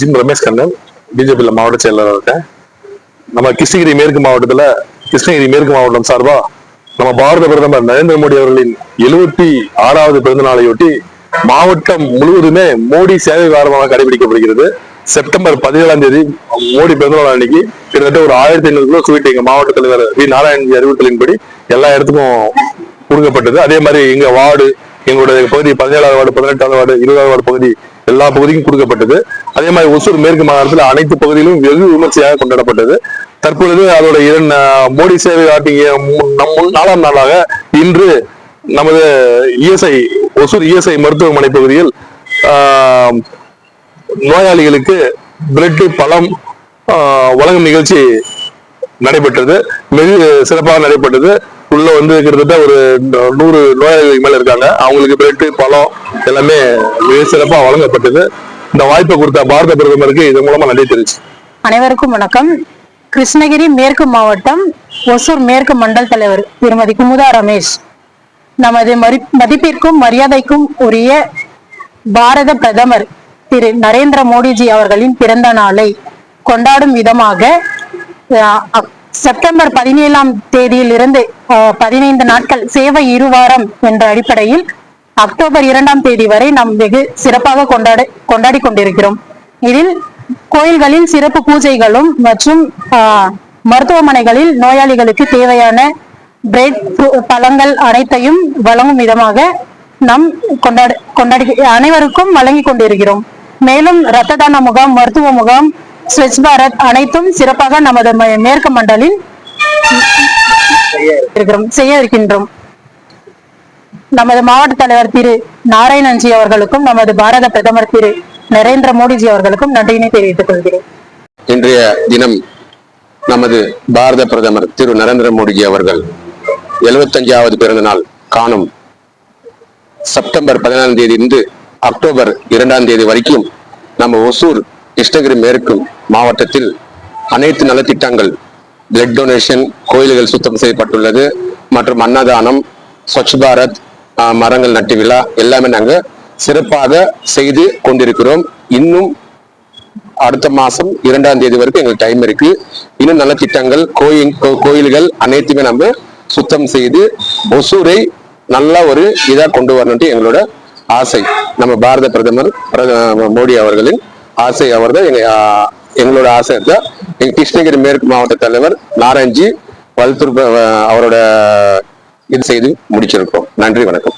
Gym Ramesh Kannan பிஜேபியில் மாவட்ட செயலாளர் இருக்கேன். நம்ம கிருஷ்ணகிரி மேற்கு மாவட்டத்துல கிருஷ்ணகிரி மேற்கு மாவட்டம் சார்பாக நம்ம பாரத பிரதமர் நரேந்திர மோடி அவர்களின் எழுபத்தி ஆறாவது பிறந்த நாளையொட்டி மாவட்டம் முழுவதுமே மோடி சேவை வாரமாக கடைபிடிக்கப்படுகிறது. செப்டம்பர் பதினேழாம் தேதி மோடி பிறந்தநாள் அன்னைக்கு கிட்டத்தட்ட ஒரு ஆயிரத்தி ஐநூறு கிலோ ஸ்வீட் எங்க மாவட்ட தலைவர் வி நாராயணஜி அறிவுறுத்தலின்படி எல்லா இடத்துக்கும் கொடுக்கப்பட்டது. அதே மாதிரி எங்க வார்டு எங்களுடைய பகுதி பதினேழாவது வார்டு பதினெட்டாவது வார்டு இருபதாவது வார்டு பகுதி எல்லா பகுதிக்கும் கொடுக்கப்பட்டது. அதே மாதிரி ஒசூர் மேற்கு மாகாணத்தில் அனைத்து பகுதியிலும் வெகு விமர்சையாக கொண்டாடப்பட்டது. தற்பொழுது அதோட இரண்டு மோடி சேவை ஆட்டிய நம் முன் நாலாம் நாளாக இன்று நமது இஎஸ்ஐ ஒசூர் இஎஸ்ஐ மருத்துவமனை பகுதியில் ஆஹ், நோயாளிகளுக்கு பிரெட்டு பழம் ஆஹ், வழங்கும் நிகழ்ச்சி நடைபெற்றது. மிக சிறப்பாக நடைபெற்றது. உள்ள வந்து கிட்டத்தட்ட ஒரு நூறு நோயாளிகளுக்கு மேல இருக்காங்க. அவங்களுக்கு பிரெட்டு பழம் எல்லாமே மிக சிறப்பாக வழங்கப்பட்டது. இந்த வாய்ப்பை கொடுத்த பாரத பிரதமருக்கு இதன் மூலமா நன்றி தெரிவிச்சு. அனைவருக்கும் வணக்கம். கிருஷ்ணகிரி மேற்கு மாவட்டம் ஒசூர் மேற்கு மண்டல் தலைவர் திருமதி குமுதா ரமேஷ். நமது மதி மதிப்பிற்கும் மரியாதைக்கும் உரிய பாரத பிரதமர் திரு நரேந்திர மோடிஜி அவர்களின் பிறந்த நாளை கொண்டாடும் விதமாக செப்டம்பர் பதினேழாம் தேதியிலிருந்து அஹ், பதினைந்து நாட்கள் சேவை இருவாரம் என்ற அடிப்படையில் அக்டோபர் இரண்டாம் தேதி வரை நாம் வெகு சிறப்பாக கொண்டாட கொண்டாடி கொண்டிருக்கிறோம். இதில் கோயில்களில் சிறப்பு பூஜைகளும் மற்றும் மருத்துவமனைகளில் நோயாளிகளுக்கு தேவையான பிரெட் பழங்கள் அனைத்தையும் வழங்கும் விதமாக நாம் கொண்டாட கொண்டாடி அனைவருக்கும் வழங்கி கொண்டிருக்கிறோம். மேலும் இரத்த தான முகாம் மருத்துவ முகாம் ஸ்வச் பாரத் அனைத்தும் சிறப்பாக நமது மேற்கு மண்டலில் இருக்கிறோம் செய்ய இருக்கின்றோம். நமது மாவட்ட தலைவர் திரு நாராயணன்ஜி அவர்களுக்கும் நமது பாரத பிரதமர் திரு நரேந்திர மோடிஜி அவர்களுக்கும் நன்றியினை தெரிவித்துக் கொள்கிறேன். இன்றைய தினம் நமது பாரத பிரதமர் திரு நரேந்திர மோடிஜி அவர்கள் எழுபத்தஞ்சாவது பிறந்த நாள் காணும் செப்டம்பர் பதினாலாம் தேதி இருந்து அக்டோபர் இரண்டாம் தேதி வரைக்கும் நம்ம ஒசூர் கிருஷ்ணகிரி மேற்கு மாவட்டத்தில் அனைத்து நலத்திட்டங்கள் பிளட் டொனேஷன் கோயில்கள் சுத்தம் செய்யப்பட்டுள்ளது மற்றும் அன்னதானம் ஸ்வச் பாரத் மரங்கள் நட்டு விழா எல்லாமே நாங்க சிறப்பாக செய்து கொண்டிருக்கிறோம். இன்னும் அடுத்த மாசம் இரண்டாம் தேதி வரைக்கும் எங்களுக்கு டைம் இருக்கு. இன்னும் நல்ல திட்டங்கள் கோயில் கோ- கோயில்கள் அனைத்துமே நம்ம சுத்தம் செய்து ஒசூரை நல்ல ஒரு இதா கொண்டு வரணும்ட்டு எங்களோட ஆசை. நம்ம பாரத பிரதமர் மோடி அவர்களின் ஆசை அவர்தான் எங்க எங்களோட ஆசை தான் எங்க கிருஷ்ணகிரி மேற்கு மாவட்ட தலைவர் நாராயண்ஜி வல்துர் அவரோட இது செய்து முடிச்சிருக்கோம் நன்றி வணக்கம்.